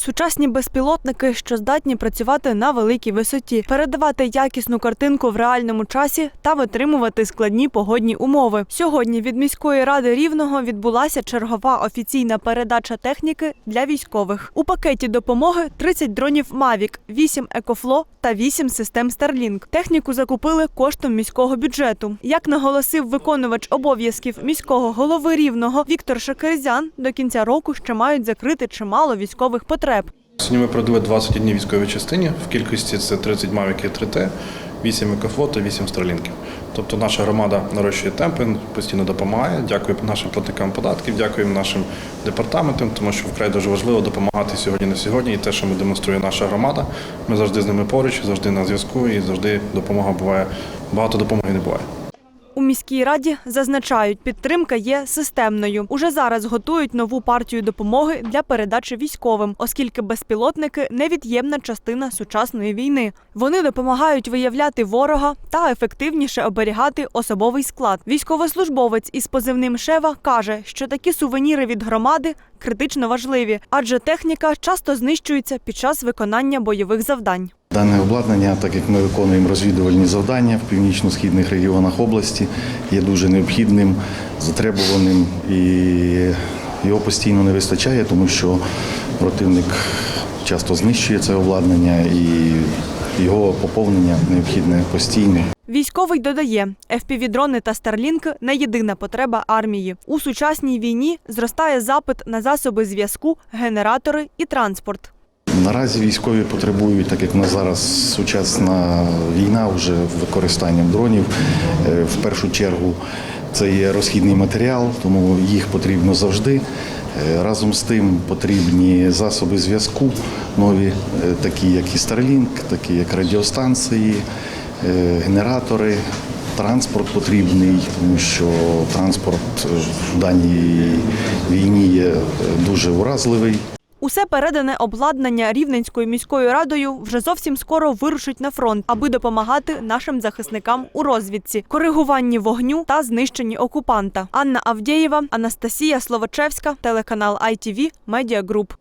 Сучасні безпілотники, що здатні працювати на великій висоті, передавати якісну картинку в реальному часі та витримувати складні погодні умови. Сьогодні від міської ради рівного відбулася чергова офіційна передача техніки для військових. У пакеті допомоги 30 дронів Mavic, 8 Екофло та 8 систем Starlink. Техніку закупили коштом міського бюджету. Як наголосив виконувач обов'язків міського голови рівного Віктор Шакерзян, до кінця року ще мають закрити чимало військових потреб. Сьогодні ми продали 21 військовій частині. В кількості це 30 мавіків 3Т, 8 екофлот та 8 стрелінків. Тобто наша громада нарощує темпи, постійно допомагає. Дякую нашим платникам податків, дякуємо нашим департаментам, тому що вкрай дуже важливо допомагати сьогодні на сьогодні. І те, що ми демонструє наша громада, ми завжди з ними поруч, завжди на зв'язку і завжди допомога буває. Багато допомоги не буває. У міській раді зазначають, підтримка є системною. Уже зараз готують нову партію допомоги для передачі військовим, оскільки безпілотники невід'ємна частина сучасної війни. Вони допомагають виявляти ворога та ефективніше оберігати особовий склад. Військовослужбовець із позивним Шева каже, що такі сувеніри від громади критично важливі, адже техніка часто знищується під час виконання бойових завдань. Дане обладнання, так як ми виконуємо розвідувальні завдання в північно-східних регіонах області, є дуже необхідним, затребуваним і його постійно не вистачає, тому що противник часто знищує це обладнання і його поповнення необхідне постійно. Військовий додає, FPV-дрони та старлінки не єдина потреба армії. У сучасній війні зростає запит на засоби зв'язку, генератори і транспорт. Наразі військові потребують, так як в нас зараз сучасна війна вже використанням дронів. е, В першу чергу це є розхідний матеріал, тому їх потрібно завжди. Е, Разом з тим потрібні засоби зв'язку, нові, е, такі як і Starlink, такі як радіостанції, генератори. Транспорт потрібний, тому що транспорт в даній війні є дуже уразливий. Усе передане обладнання Рівненською міською радою вже зовсім скоро вирушить на фронт, аби допомагати нашим захисникам у розвідці, коригуванні вогню та знищенні окупанта. Анна Авдєєва, Анастасія Словачевська, телеканал ITV, Group.